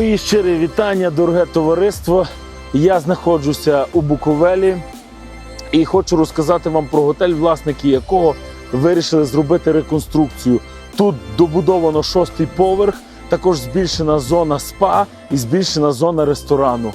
Мої щирі вітання, дороге товариство. Я знаходжуся у Буковелі і хочу розказати вам про готель, власники якого вирішили зробити реконструкцію. Тут добудовано шостий поверх, також збільшена зона спа і збільшена зона ресторану.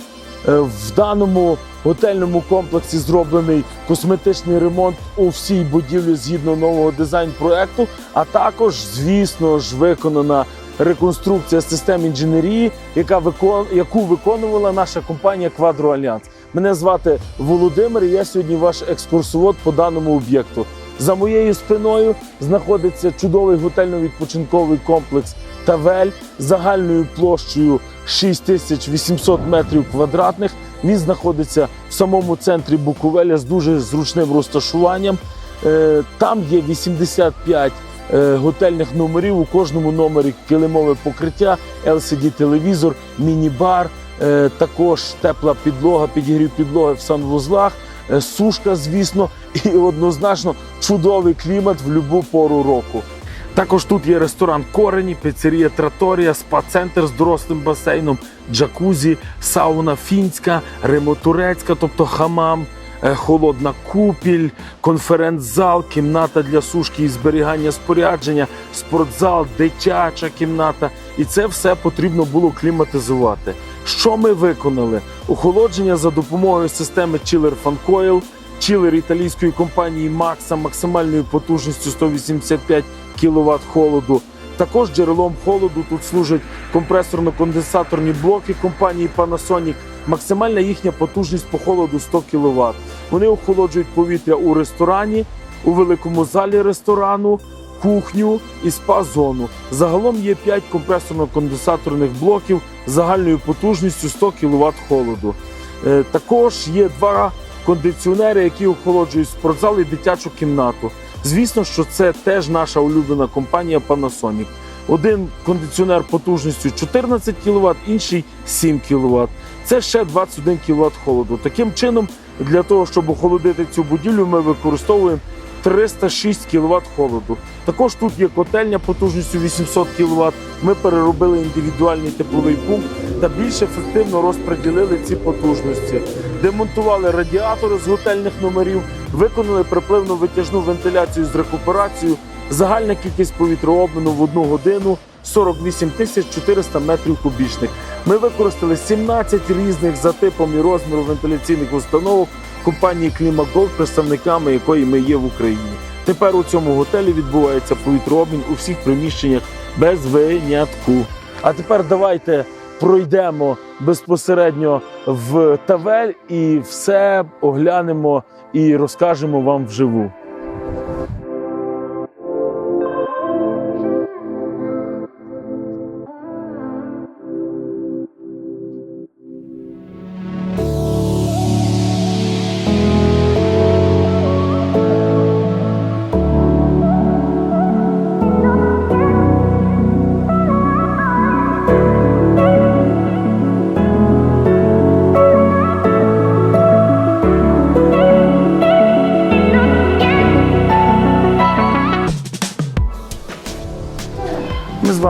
Е, В даному готельному комплексі зроблений косметичний ремонт у всій будівлі згідно нового дизайн-проекту, а також, звісно ж, виконана реконструкція систем інженерії, яка викон... яку виконувала наша компанія Квадро Альянс. Мене звати Володимир. і Я сьогодні ваш екскурсовод по даному об'єкту. За моєю спиною знаходиться чудовий готельно-відпочинковий комплекс Тавель загальною площею 6800 метрів квадратних. Він знаходиться в самому центрі Буковеля з дуже зручним розташуванням. Е, Там є 85 е, готельних номерів. У кожному номері килимове покриття, LCD-телевізор, міні-бар, е, також тепла підлога, підігрів підлоги в санвузлах, е, сушка, звісно, і однозначно чудовий клімат в будь-яку пору року. Також тут є ресторан Корені, піцерія Траторія, спа-центр з дорослим басейном, джакузі, сауна фінська, римотурецька, тобто хамам, е, холодна купіль, конференц-зал, кімната для сушки і зберігання спорядження, спортзал, дитяча кімната. І це все потрібно було кліматизувати. Що ми виконали? Охолодження за допомогою системи Chiller Fan Coil, чилер італійської компанії Maxa максимальною потужністю 185 кВт холоду. Також джерелом холоду тут служать компресорно-конденсаторні блоки компанії Panasonic. Максимальна їхня потужність по холоду 100 кВт. Вони охолоджують повітря у ресторані, у великому залі ресторану, кухню і спа-зону. Загалом є 5 компресорно-конденсаторних блоків загальною потужністю 100 кВт холоду. Е, Також є два кондиціонери, які охолоджують спортзал і дитячу кімнату. Звісно, що це теж наша улюблена компанія Panasonic. Один кондиціонер потужністю 14 кВт, інший 7 кВт. Це ще 21 кВт холоду. Таким чином, для того, щоб охолодити цю будівлю, ми використовуємо 306 кВт холоду. Також тут є котельня потужністю 800 кВт. Ми переробили індивідуальний тепловий пункт та більш ефективно розподілили ці потужності. Демонтували радіатори з готельних номерів, виконали припливну витяжну вентиляцію з рекуперацією. Загальна кількість повітрообміну в одну годину 48 тисяч 400 метрів кубічних. Ми використали 17 різних за типом і розміру вентиляційних установок компанії Клімаголд, представниками якої ми є в Україні. Тепер у цьому готелі відбувається повітрообмін у всіх приміщеннях без винятку. А тепер давайте пройдемо безпосередньо в Тавель і все оглянемо і розкажемо вам вживу.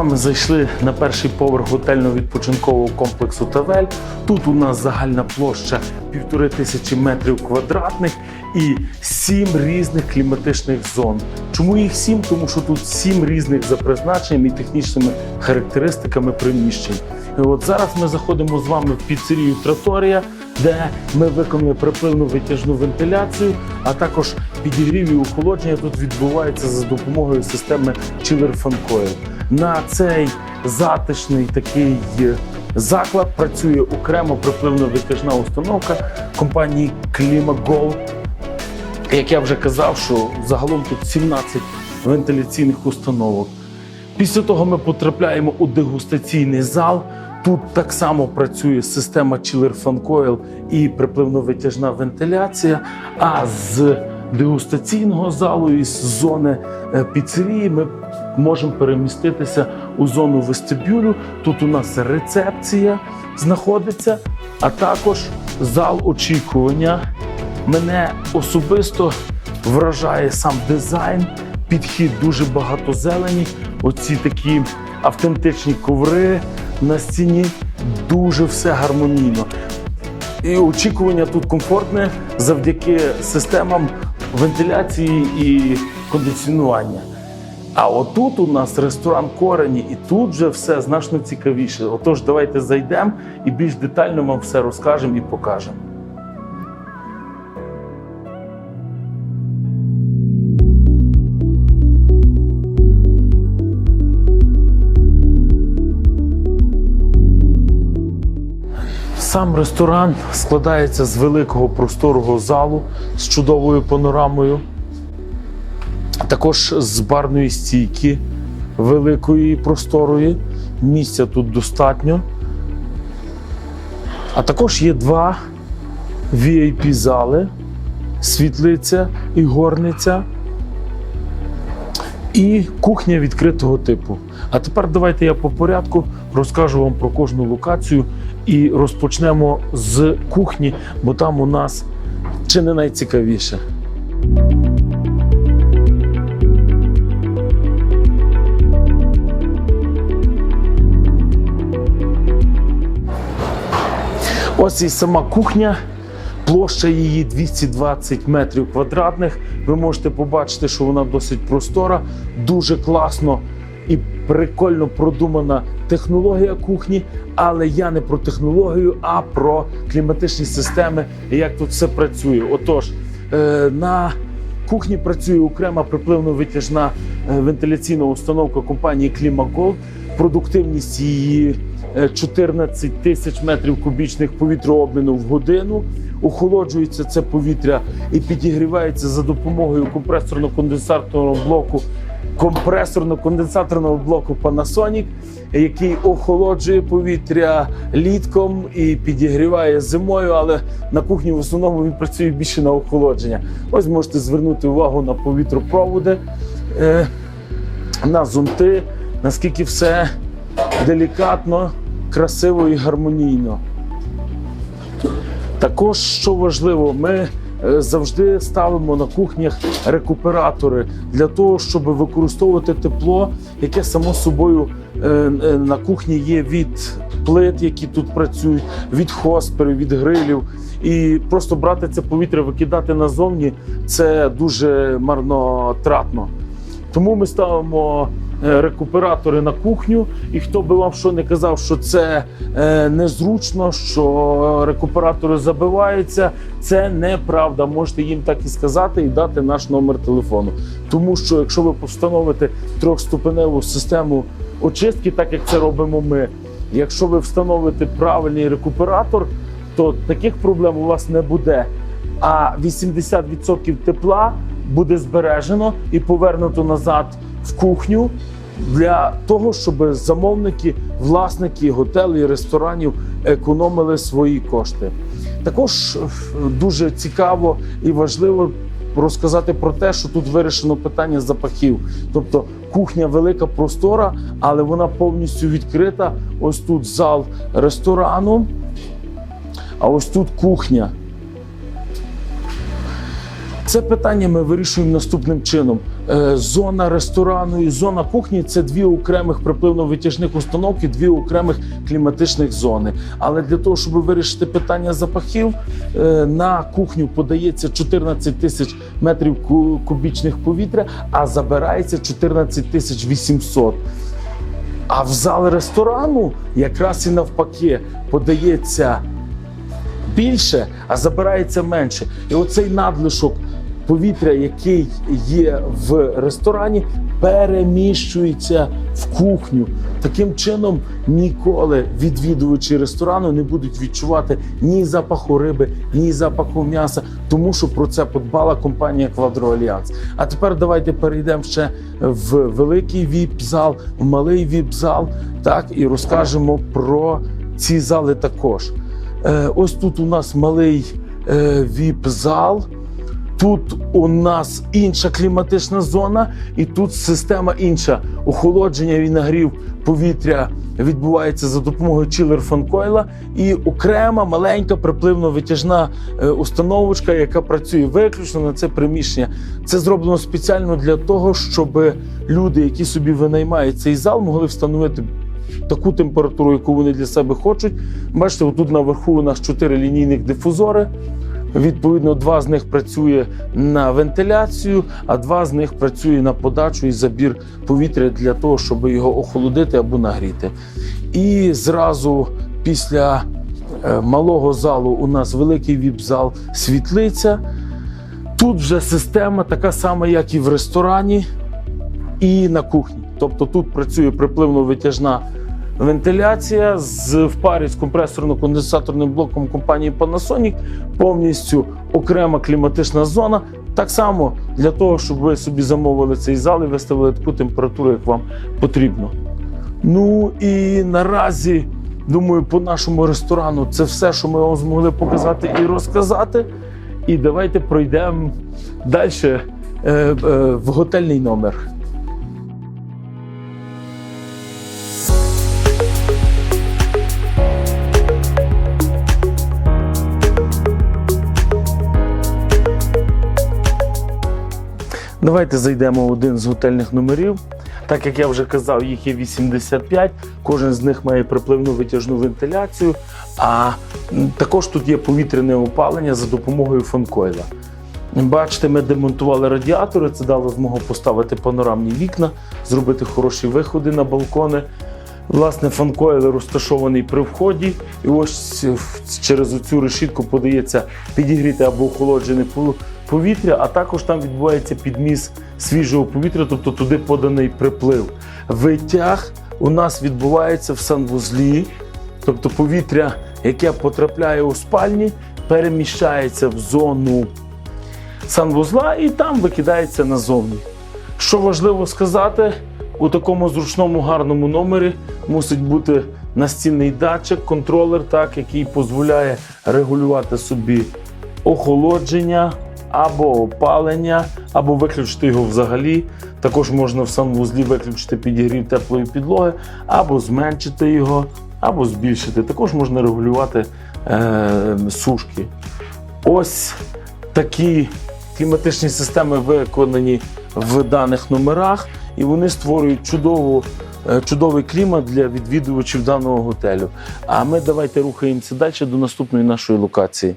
Вами зайшли на перший поверх готельно-відпочинкового комплексу Тавель. Тут у нас загальна площа півтори тисячі метрів квадратних і сім різних кліматичних зон. Чому їх сім? Тому що тут сім різних за призначенням і технічними характеристиками приміщень. І от зараз ми заходимо з вами в піцерію Траторія, де ми виконали припливну витяжну вентиляцію, а також підігрів і охолодження тут відбувається за допомогою системи Chiller Fan Coil. На цей затишний такий е, заклад працює окремо припливно витяжна установка компанії Climagold. Як я вже казав, що загалом тут 17 вентиляційних установок. Після того ми потрапляємо у дегустаційний зал. Тут так само працює система Chiller Fan Coil і припливно-витяжна вентиляція. А з дегустаційного залу із зони е, піцерії ми можемо переміститися у зону вестибюлю. Тут у нас рецепція знаходиться, а також зал очікування. Мене особисто вражає сам дизайн, підхід дуже багато зелені. Оці такі автентичні коври на стіні. дуже все гармонійно. І очікування тут комфортне завдяки системам вентиляції і кондиціонування. А отут у нас ресторан корені, і тут вже все значно цікавіше. Отож, давайте зайдемо і більш детально вам все розкажемо і покажемо. Сам ресторан складається з великого просторого залу з чудовою панорамою, також з барної стійки великої просторої. Місця тут достатньо. А також є два VIP-зали, світлиця і горниця. І кухня відкритого типу. А тепер давайте я по порядку розкажу вам про кожну локацію і розпочнемо з кухні, бо там у нас чи не найцікавіше. Ось і сама кухня. Площа її 220 метрів квадратних. Ви можете побачити, що вона досить простора, дуже класно і прикольно продумана технологія кухні. Але я не про технологію, а про кліматичні системи і як тут все працює. Отож, е, на кухні працює окрема припливно-витяжна е, вентиляційна установка компанії Climagold. Продуктивність її е, 14 тисяч метрів кубічних повітрообміну в годину. Охолоджується це повітря і підігрівається за допомогою компресорно-конденсаторного блоку компресорно-конденсаторного блоку Panasonic, який охолоджує повітря літком і підігріває зимою, але на кухні в основному він працює більше на охолодження. Ось можете звернути увагу на повітропроводи, е, на зонти, наскільки все делікатно, красиво і гармонійно. Також, що важливо, ми е, завжди ставимо на кухнях рекуператори для того, щоб використовувати тепло, яке само собою е, е, на кухні є від плит, які тут працюють, від хосперів, від грилів. І просто брати це повітря, викидати назовні це дуже марнотратно. Тому ми ставимо рекуператори на кухню, і хто би вам що не казав, що це е, незручно, що рекуператори забиваються, це неправда. Можете їм так і сказати і дати наш номер телефону. Тому що якщо ви встановите трьохступеневу систему очистки, так як це робимо ми, якщо ви встановите правильний рекуператор, то таких проблем у вас не буде. А 80% тепла буде збережено і повернуто назад в кухню для того, щоб замовники, власники готелів ресторанів економили свої кошти. Також дуже цікаво і важливо розказати про те, що тут вирішено питання запахів. Тобто кухня велика простора, але вона повністю відкрита. Ось тут зал ресторану, а ось тут кухня. Це питання ми вирішуємо наступним чином: Е, зона ресторану і зона кухні це дві окремих припливно-витяжних установки, дві окремих кліматичних зони. Але для того, щоб вирішити питання запахів, е, на кухню подається 14 тисяч метрів кубічних повітря, а забирається 14 тисяч 800. А в зал ресторану якраз і навпаки подається більше, а забирається менше. І оцей надлишок повітря, який є в ресторані, переміщується в кухню. Таким чином ніколи відвідувачі ресторану не будуть відчувати ні запаху риби, ні запаху м'яса, тому що про це подбала компанія Квадроальянс. А тепер давайте перейдемо ще в великий віп-зал, в малий віп-зал, так і розкажемо про ці зали також. Е, Ось тут у нас малий е, віп-зал. Тут у нас інша кліматична зона, і тут система інша. Охолодження і нагрів повітря відбувається за допомогою чилер фанкойла і окрема маленька припливно-витяжна е, установочка, яка працює виключно на це приміщення. Це зроблено спеціально для того, щоб люди, які собі винаймають цей зал, могли встановити таку температуру, яку вони для себе хочуть. Бачите, тут наверху у нас чотири лінійних дифузори. Відповідно, два з них працює на вентиляцію, а два з них працює на подачу і забір повітря для того, щоб його охолодити або нагріти. І зразу після е, малого залу у нас великий віп-зал світлиця. Тут вже система така сама, як і в ресторані, і на кухні. Тобто тут працює припливно-витяжна вентиляція з в парі з компресорно-конденсаторним блоком компанії Panasonic, повністю окрема кліматична зона. Так само для того, щоб ви собі замовили цей зал і виставили таку температуру, як вам потрібно. Ну і наразі, думаю, по нашому ресторану це все, що ми вам змогли показати і розказати. І давайте пройдемо далі е, е, в готельний номер. Давайте зайдемо в один з готельних номерів. Так як я вже казав, їх є 85, кожен з них має припливну витяжну вентиляцію, а також тут є повітряне опалення за допомогою фанкойла. Бачите, ми демонтували радіатори, це дало змогу поставити панорамні вікна, зробити хороші виходи на балкони. Власне, фанкойл розташований при вході, і ось через цю решітку подається підігріти або охолоджене повітря, а також там відбувається підміс свіжого повітря, тобто туди поданий приплив. Витяг у нас відбувається в санвузлі, тобто повітря, яке потрапляє у спальні, переміщається в зону санвузла і там викидається назовні. Що важливо сказати, у такому зручному гарному номері мусить бути настільний датчик, контролер, так, який дозволяє регулювати собі охолодження або опалення, або виключити його взагалі. Також можна в санвузлі виключити підігрів теплої підлоги, або зменшити його, або збільшити. Також можна регулювати е, сушки. Ось такі кліматичні системи виконані в даних номерах, і вони створюють чудову, е, чудовий клімат для відвідувачів даного готелю. А ми давайте рухаємося далі до наступної нашої локації.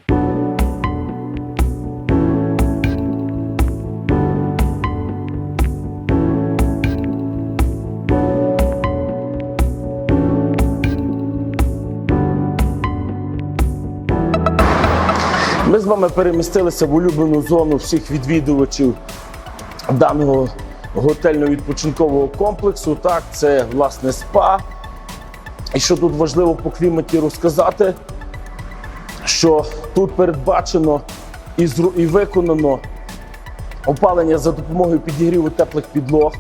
Перемістилися в улюблену зону всіх відвідувачів даного готельно-відпочинкового комплексу. Так, це власне спа. І що тут важливо по кліматі розказати, що тут передбачено і, зру- і виконано опалення за допомогою підігріву теплих підлог.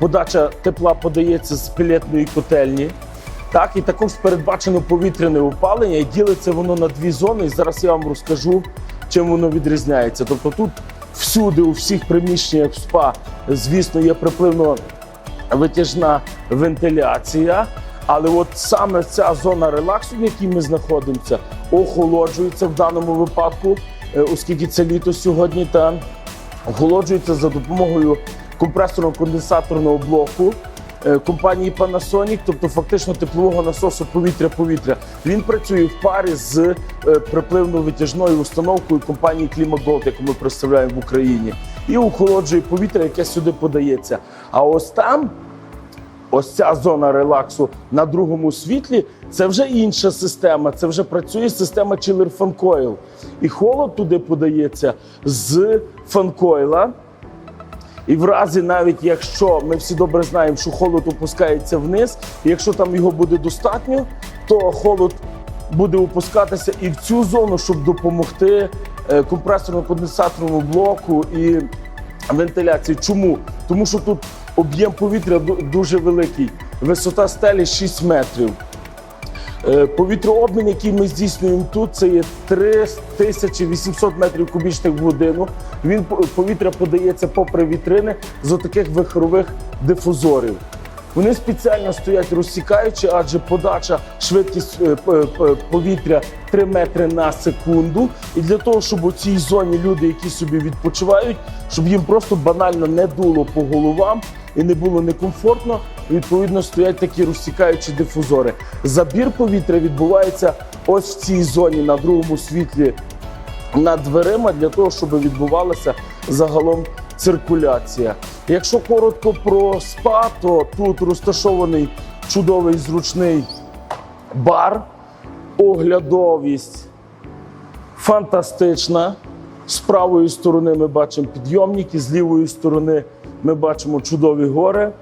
Подача тепла подається з пілетної котельні. Так, і також передбачено повітряне опалення, і ділиться воно на дві зони. І зараз я вам розкажу, чим воно відрізняється. Тобто тут всюди, у всіх приміщеннях СПА, звісно, є припливно витяжна вентиляція. Але от саме ця зона релаксу, в якій ми знаходимося, охолоджується в даному випадку, е, оскільки це літо сьогодні, та охолоджується за допомогою компресорно-конденсаторного блоку компанії Panasonic, тобто фактично теплового насосу повітря-повітря. Він працює в парі з е, припливно-витяжною установкою компанії Climagold, яку ми представляємо в Україні, і охолоджує повітря, яке сюди подається. А ось там Ось ця зона релаксу на другому світлі це вже інша система. Це вже працює система Chiller Fan Coil. І холод туди подається з фанкойла. І в разі, навіть якщо ми всі добре знаємо, що холод опускається вниз, і якщо там його буде достатньо, то холод буде опускатися і в цю зону, щоб допомогти е, компресорно-конденсаторному блоку і вентиляції. Чому? Тому що тут об'єм повітря дуже великий, висота стелі 6 метрів. Е, Повітрообмін, який ми здійснюємо тут, це є 3800 метрів кубічних в годину. Він по- повітря подається попри вітрини з отаких вихорових дифузорів. Вони спеціально стоять розсікаючи, адже подача швидкість е, п- повітря 3 метри на секунду. І для того, щоб у цій зоні люди, які собі відпочивають, щоб їм просто банально не дуло по головам і не було некомфортно. Відповідно, стоять такі розсікаючі дифузори. Забір повітря відбувається ось в цій зоні на другому світлі над дверима для того, щоб відбувалася загалом циркуляція. Якщо коротко про спа, то тут розташований чудовий зручний бар, оглядовість фантастична. З правої сторони ми бачимо підйомники, з лівої сторони ми бачимо чудові гори.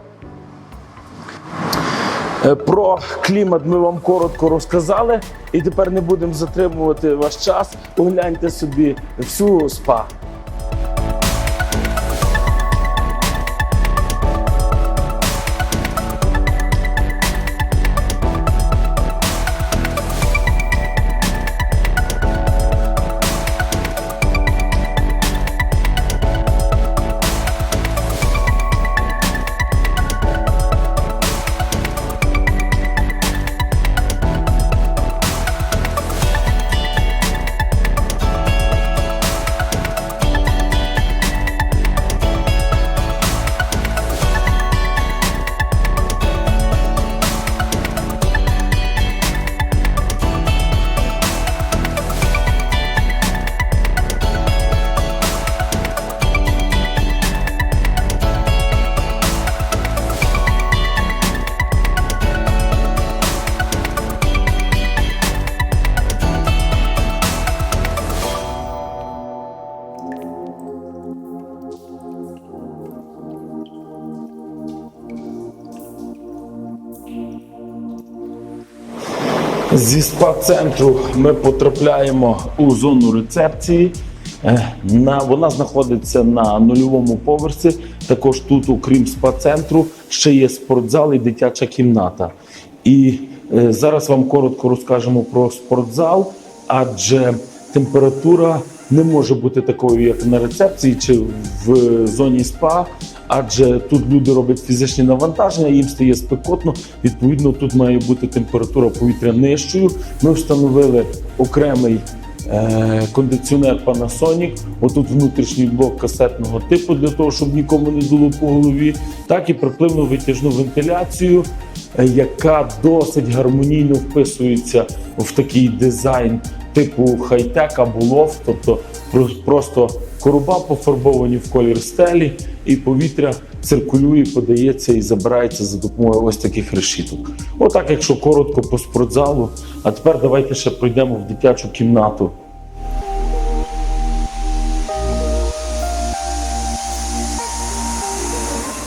Е, Про клімат ми вам коротко розказали, і тепер не будемо затримувати ваш час. Огляньте собі всю спа. Зі спа-центру ми потрапляємо у зону рецепції. Е, На, вона знаходиться на нульовому поверсі. Також тут, окрім спа-центру, ще є спортзал і дитяча кімната. І е, зараз вам коротко розкажемо про спортзал, адже температура не може бути такою, як на рецепції чи в зоні спа, адже тут люди роблять фізичні навантаження, їм стає спекотно. Відповідно, тут має бути температура повітря нижчою. Ми встановили окремий е, кондиціонер Panasonic. Отут внутрішній блок касетного типу для того, щоб нікому не дуло по голові, так і припливну витяжну вентиляцію, е, яка досить гармонійно вписується в такий дизайн типу хай-тек або лофт, тобто просто коруба пофарбовані в колір стелі, і повітря циркулює, подається і забирається за допомогою ось таких решіток. Отак, якщо коротко по спортзалу. А тепер давайте ще пройдемо в дитячу кімнату.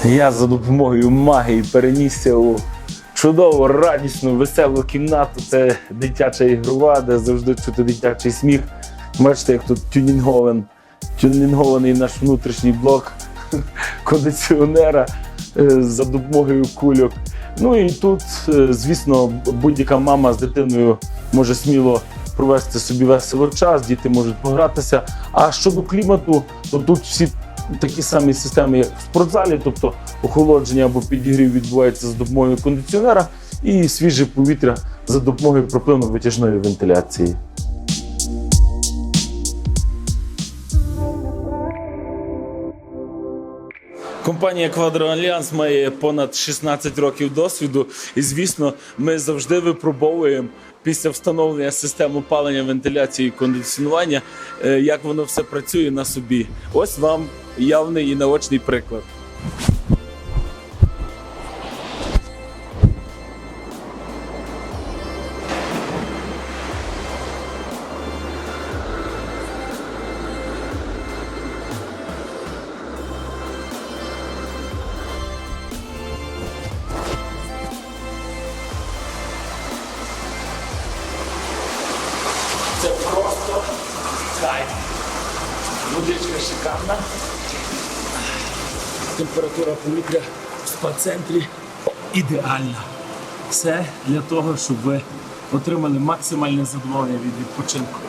Я за допомогою магії перенісся у чудову, радісну, веселу кімнату. Це дитяча ігрова, де завжди чути дитячий сміх. Бачите, як тут тюнінгован, тюнінгований наш внутрішній блок кондиціонера е, за допомогою кульок. Ну і тут, е, звісно, будь-яка мама з дитиною може сміло провести собі весело час, діти можуть погратися. А щодо клімату, то тут всі такі самі системи, як в спортзалі, тобто охолодження або підігрів відбувається за допомогою кондиціонера і свіже повітря за допомогою пропливно-витяжної вентиляції. Компанія Quadro Alliance має понад 16 років досвіду, і звісно, ми завжди випробовуємо після встановлення систем опалення, вентиляції і кондиціонування, е, як воно все працює на собі. Ось вам явний і наочний приклад. Це просто кайф. Водичка шикарна. Температура повітря в спа-центрі ідеальна. Все для того, щоб ви отримали максимальне задоволення від відпочинку.